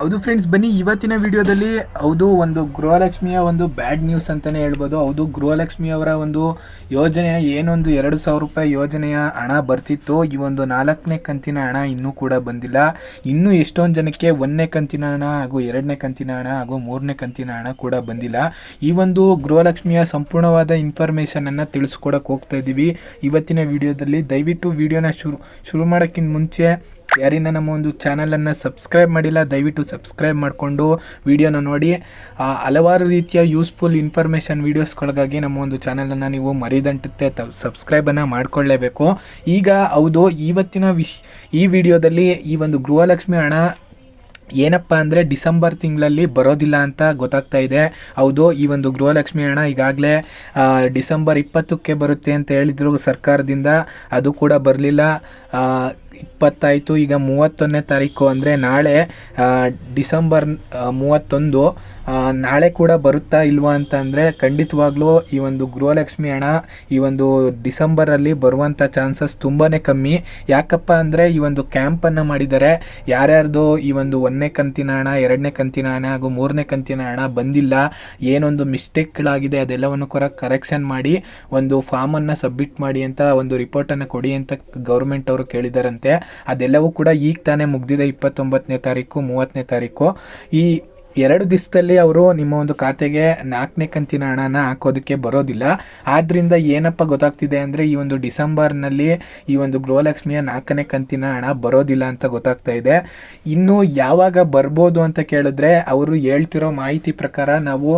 ಹೌದು ಫ್ರೆಂಡ್ಸ್ ಬನ್ನಿ ಇವತ್ತಿನ ವಿಡಿಯೋದಲ್ಲಿ ಹೌದು ಒಂದು ಗೃಹಲಕ್ಷ್ಮಿಯ ಒಂದು ಬ್ಯಾಡ್ ನ್ಯೂಸ್ ಅಂತಲೇ ಹೇಳ್ಬೋದು. ಹೌದು ಗೃಹಲಕ್ಷ್ಮಿ ಅವರ ಒಂದು ಯೋಜನೆಯ ಏನೊಂದು ಎರಡು ಸಾವಿರ ರೂಪಾಯಿ ಯೋಜನೆಯ ಹಣ ಬರ್ತಿತ್ತು, ಈ ಒಂದು ನಾಲ್ಕನೇ ಕಂತಿನ ಹಣ ಇನ್ನೂ ಕೂಡ ಬಂದಿಲ್ಲ. ಇನ್ನೂ ಎಷ್ಟೊಂದು ಜನಕ್ಕೆ ಒಂದನೇ ಕಂತಿನ ಹಣ ಹಾಗೂ ಎರಡನೇ ಕಂತಿನ ಹಣ ಹಾಗೂ ಮೂರನೇ ಕಂತಿನ ಹಣ ಕೂಡ ಬಂದಿಲ್ಲ. ಈ ಒಂದು ಗೃಹಲಕ್ಷ್ಮಿಯ ಸಂಪೂರ್ಣವಾದ ಇನ್ಫಾರ್ಮೇಷನನ್ನು ತಿಳಿಸ್ಕೊಡಕ್ಕೆ ಹೋಗ್ತಾ ಇದ್ದೀವಿ ಇವತ್ತಿನ ವಿಡಿಯೋದಲ್ಲಿ ದಯವಿಟ್ಟು ವಿಡಿಯೋನ ಶುರು ಶುರು ಮಾಡೋಕ್ಕಿಂತ ಮುಂಚೆ ಯಾರಿನ ನಮ್ಮ ಒಂದು ಚಾನಲನ್ನು ಸಬ್ಸ್ಕ್ರೈಬ್ ಮಾಡಿಲ್ಲ, ದಯವಿಟ್ಟು ಸಬ್ಸ್ಕ್ರೈಬ್ ಮಾಡಿಕೊಂಡು ವಿಡಿಯೋನ ನೋಡಿ. ಹಲವಾರು ರೀತಿಯ ಯೂಸ್ಫುಲ್ ಇನ್ಫಾರ್ಮೇಷನ್ ವೀಡಿಯೋಸ್ಗಳಿಗಾಗಿ ನಮ್ಮ ಒಂದು ಚಾನಲನ್ನು ನೀವು ಮರಿದಂಟುತ್ತೆ, ತ ಸಬ್ಸ್ಕ್ರೈಬನ್ನು ಮಾಡಿಕೊಳ್ಳೇಬೇಕು. ಈಗ ಹೌದು, ಇವತ್ತಿನ ವಿಶ್, ಈ ವಿಡಿಯೋದಲ್ಲಿ ಈ ಒಂದು ಗೃಹಲಕ್ಷ್ಮಿ ಹಣ ಏನಪ್ಪ ಅಂದರೆ ಡಿಸೆಂಬರ್ ತಿಂಗಳಲ್ಲಿ ಬರೋದಿಲ್ಲ ಅಂತ ಗೊತ್ತಾಗ್ತಾ ಇದೆ. ಹೌದು, ಈ ಒಂದು ಗೃಹಲಕ್ಷ್ಮಿ ಹಣ ಈಗಾಗಲೇ ಡಿಸೆಂಬರ್ ಇಪ್ಪತ್ತಕ್ಕೆ ಬರುತ್ತೆ ಅಂತ ಹೇಳಿದ್ರು ಸರ್ಕಾರದಿಂದ. ಅದು ಕೂಡ ಬರಲಿಲ್ಲ. ಇಪ್ಪತ್ತಾಯಿತು ಈಗ ಮೂವತ್ತೊಂದನೇ ತಾರೀಕು ಅಂದರೆ ನಾಳೆ ಡಿಸೆಂಬರ್ ಮೂವತ್ತೊಂದು ನಾಳೆ ಕೂಡ ಬರುತ್ತಾ ಇಲ್ವಾ ಅಂತ ಅಂದರೆ ಖಂಡಿತವಾಗ್ಲೂ ಈ ಒಂದು ಗೃಹಲಕ್ಷ್ಮಿ ಹಣ ಈ ಒಂದು ಡಿಸೆಂಬರಲ್ಲಿ ಬರುವಂಥ ಚಾನ್ಸಸ್ ತುಂಬಾ ಕಮ್ಮಿ. ಯಾಕಪ್ಪ ಅಂದರೆ ಈ ಒಂದು ಕ್ಯಾಂಪನ್ನು ಮಾಡಿದ್ದಾರೆ ಯಾರ್ಯಾರ್ದು ಈ ಒಂದು ಒಂದನೇ ಕಂತಿನ ಹಣ, ಎರಡನೇ ಕಂತಿನ ಹಣ ಹಾಗೂ ಮೂರನೇ ಕಂತಿನ ಹಣ ಬಂದಿಲ್ಲ, ಏನೊಂದು ಮಿಸ್ಟೇಕ್ಗಳಾಗಿದೆ ಅದೆಲ್ಲವನ್ನು ಕೂಡ ಕರೆಕ್ಷನ್ ಮಾಡಿ ಒಂದು ಫಾರ್ಮನ್ನು ಸಬ್ಮಿಟ್ ಮಾಡಿ ಅಂತ ಒಂದು ರಿಪೋರ್ಟನ್ನು ಕೊಡಿ ಅಂತ ಗೌರ್ಮೆಂಟ್ ಅವರು ಅದೆಲ್ಲವೂ ಕೂಡ ಈಗ ತಾನೇ ಮುಗ್ದಿದೆ ಇಪ್ಪತ್ತೊಂಬತ್ತನೇ ತಾರೀಕು, ಮೂವತ್ತನೇ ತಾರೀಕು. ಈ ಎರಡು ದಿವಸದಲ್ಲಿ ಅವರು ನಿಮ್ಮ ಒಂದು ಖಾತೆಗೆ ನಾಲ್ಕನೇ ಕಂತಿನ ಹಣನ ಹಾಕೋದಕ್ಕೆ ಬರೋದಿಲ್ಲ. ಆದ್ದರಿಂದ ಏನಪ್ಪ ಗೊತ್ತಾಗ್ತಿದೆ ಅಂದರೆ ಈ ಒಂದು ಡಿಸೆಂಬರ್ನಲ್ಲಿ ಈ ಒಂದು ಗೃಹಲಕ್ಷ್ಮಿಯ ನಾಲ್ಕನೇ ಕಂತಿನ ಹಣ ಬರೋದಿಲ್ಲ ಅಂತ ಗೊತ್ತಾಗ್ತಾ ಇದೆ. ಇನ್ನು ಯಾವಾಗ ಬರ್ಬೋದು ಅಂತ ಕೇಳಿದ್ರೆ ಅವರು ಹೇಳ್ತಿರೋ ಮಾಹಿತಿ ಪ್ರಕಾರ ನಾವು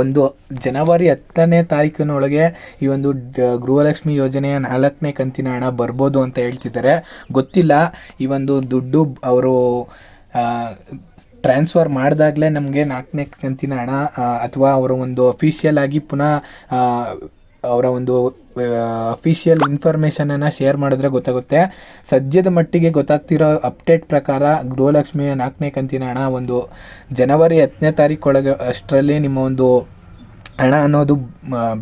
ಒಂದು ಜನವರಿ ಹತ್ತನೇ ತಾರೀಕಿನೊಳಗೆ ಈ ಒಂದು ಗೃಹಲಕ್ಷ್ಮಿ ಯೋಜನೆಯ ನಾಲ್ಕನೇ ಕಂತಿನ ಹಣ ಬರ್ಬೋದು ಅಂತ ಹೇಳ್ತಿದ್ದಾರೆ. ಗೊತ್ತಿಲ್ಲ, ಈ ಒಂದು ದುಡ್ಡು ಅವರು ಟ್ರಾನ್ಸ್ಫರ್ ಮಾಡಿದಾಗಲೇ ನಮಗೆ ನಾಲ್ಕನೇ ಕಂತಿನ ಹಣ ಅಥವಾ ಅವರು ಒಂದು ಅಫಿಷಿಯಲ್ ಆಗಿ ಪುನಃ ಅವರ ಒಂದು ಅಫಿಷಿಯಲ್ ಇನ್ಫಾರ್ಮೇಷನನ್ನು ಶೇರ್ ಮಾಡಿದ್ರೆ ಗೊತ್ತಾಗುತ್ತೆ. ಸದ್ಯದ ಮಟ್ಟಿಗೆ ಗೊತ್ತಾಗ್ತಿರೋ ಅಪ್ಡೇಟ್ ಪ್ರಕಾರ ಗೃಹಲಕ್ಷ್ಮಿಯ ನಾಲ್ಕನೇ ಕಂತಿನ ಹಣ ಒಂದು ಜನವರಿ ಹತ್ತನೇ ತಾರೀಕೊಳಗೆ ಅಷ್ಟರಲ್ಲಿ ನಿಮ್ಮ ಒಂದು ಹಣ ಅನ್ನೋದು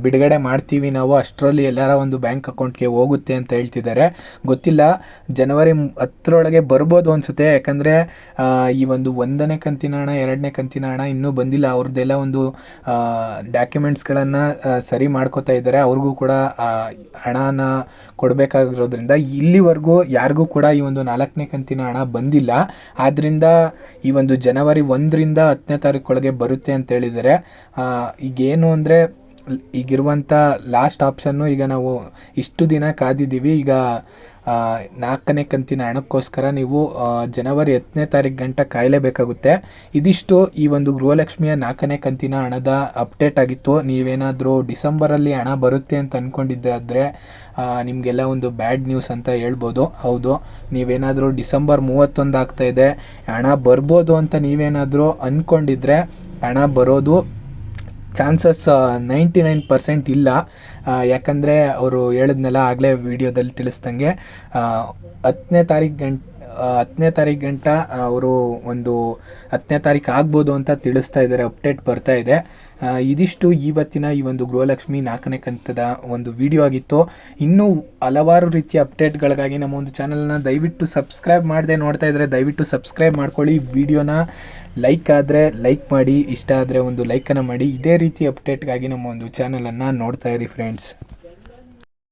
ಬಿಡುಗಡೆ ಮಾಡ್ತೀವಿ ನಾವು ಅಷ್ಟರಲ್ಲಿ ಎಲ್ಲರ ಒಂದು ಬ್ಯಾಂಕ್ ಅಕೌಂಟ್ಗೆ ಹೋಗುತ್ತೆ ಅಂತ ಹೇಳ್ತಿದ್ದಾರೆ. ಗೊತ್ತಿಲ್ಲ ಜನವರಿ ಹತ್ತರೊಳಗೆ ಬರ್ಬೋದು ಅನಿಸುತ್ತೆ. ಯಾಕಂದರೆ ಈ ಒಂದು ಒಂದನೇ ಕಂತಿನ ಹಣ ಎರಡನೇ ಕಂತಿನ ಹಣ ಇನ್ನೂ ಬಂದಿಲ್ಲ. ಅವ್ರದ್ದೆಲ್ಲ ಒಂದು ಡಾಕ್ಯುಮೆಂಟ್ಸ್ಗಳನ್ನು ಸರಿ ಮಾಡ್ಕೋತಾ ಇದ್ದಾರೆ. ಅವ್ರಿಗೂ ಕೂಡ ಹಣನ ಕೊಡಬೇಕಾಗಿರೋದ್ರಿಂದ ಇಲ್ಲಿವರೆಗೂ ಯಾರಿಗೂ ಕೂಡ ಈ ಒಂದು ನಾಲ್ಕನೇ ಕಂತಿನ ಹಣ ಬಂದಿಲ್ಲ. ಆದ್ದರಿಂದ ಈ ಒಂದು ಜನವರಿ ಒಂದರಿಂದ ಹತ್ತನೇ ತಾರೀಕೊಳಗೆ ಬರುತ್ತೆ ಅಂತ ಹೇಳಿದ್ದಾರೆ. ಆ, ಈಗೇನು ಅಂದರೆ ಈಗಿರುವಂಥ ಲಾಸ್ಟ್ ಆಪ್ಷನ್ನು ಈಗ ನಾವು ಇಷ್ಟು ದಿನ ಕಾದಿದ್ದೀವಿ. ಈಗ ನಾಲ್ಕನೇ ಕಂತಿನ ಹಣಕ್ಕೋಸ್ಕರ ನೀವು ಜನವರಿ ಹತ್ತನೇ ತಾರೀಕು ಗಂಟ ಕಾಯಲೇಬೇಕಾಗುತ್ತೆ. ಇದಿಷ್ಟು ಈ ಒಂದು ಗೃಹಲಕ್ಷ್ಮಿಯ ನಾಲ್ಕನೇ ಕಂತಿನ ಹಣದ ಅಪ್ಡೇಟ್ ಆಗಿತ್ತು. ನೀವೇನಾದರೂ ಡಿಸೆಂಬರಲ್ಲಿ ಹಣ ಬರುತ್ತೆ ಅಂತ ಅಂದ್ಕೊಂಡಿದ್ದಾದರೆ ನಿಮಗೆಲ್ಲ ಒಂದು ಬ್ಯಾಡ್ ನ್ಯೂಸ್ ಅಂತ ಹೇಳ್ಬೋದು. ಹೌದು, ನೀವೇನಾದರೂ ಡಿಸೆಂಬರ್ ಮೂವತ್ತೊಂದು ಆಗ್ತಾ ಇದೆ. ಹಣ ಬರ್ಬೋದು ಅಂತ ನೀವೇನಾದರೂ ಅಂದ್ಕೊಂಡಿದ್ರೆ ಹಣ ಬರೋದು ಚಾನ್ಸಸ್ ನೈಂಟಿ ನೈನ್ ಪರ್ಸೆಂಟ್ ಇಲ್ಲ. ಯಾಕಂದರೆ ಅವರು ಹೇಳಿದ್ನೆಲ್ಲ ಆಗಲೇ ವಿಡಿಯೋದಲ್ಲಿ ತಿಳಿಸ್ದಂಗೆ ಹತ್ತನೇ ತಾರೀಕು ಗಂಟ ಹತ್ತನೇ ತಾರೀಕು ಗಂಟ ಅವರು ಒಂದು ಹತ್ತನೇ ತಾರೀಕು ಆಗ್ಬೋದು ಅಂತ ತಿಳಿಸ್ತಾ ಇದ್ದಾರೆ, ಅಪ್ಡೇಟ್ ಬರ್ತಾ ಇದೆ. ಇದಿಷ್ಟು ಇವತ್ತಿನ ಈ ಒಂದು ಗೃಹಲಕ್ಷ್ಮಿ ನಾಲ್ಕನೇ ಕಂತದ ಒಂದು ವಿಡಿಯೋ ಆಗಿತ್ತು. ಇನ್ನೂ ಹಲವಾರು ರೀತಿಯ ಅಪ್ಡೇಟ್ಗಳಿಗಾಗಿ ನಮ್ಮ ಒಂದು ಚಾನಲ್ನ ದಯವಿಟ್ಟು ಸಬ್ಸ್ಕ್ರೈಬ್ ಮಾಡದೆ ನೋಡ್ತಾ ಇದ್ದರೆ ದಯವಿಟ್ಟು ಸಬ್ಸ್ಕ್ರೈಬ್ ಮಾಡ್ಕೊಳ್ಳಿ. ವಿಡಿಯೋನ ಲೈಕ್ ಆದರೆ ಲೈಕ್ ಮಾಡಿ, ಇಷ್ಟ ಆದರೆ ಒಂದು ಲೈಕನ್ನು ಮಾಡಿ. ಇದೇ ರೀತಿ ಅಪ್ಡೇಟ್ಗಾಗಿ ನಮ್ಮ ಒಂದು ಚಾನಲನ್ನು ನೋಡ್ತಾ ಇರಿ ಫ್ರೆಂಡ್ಸ್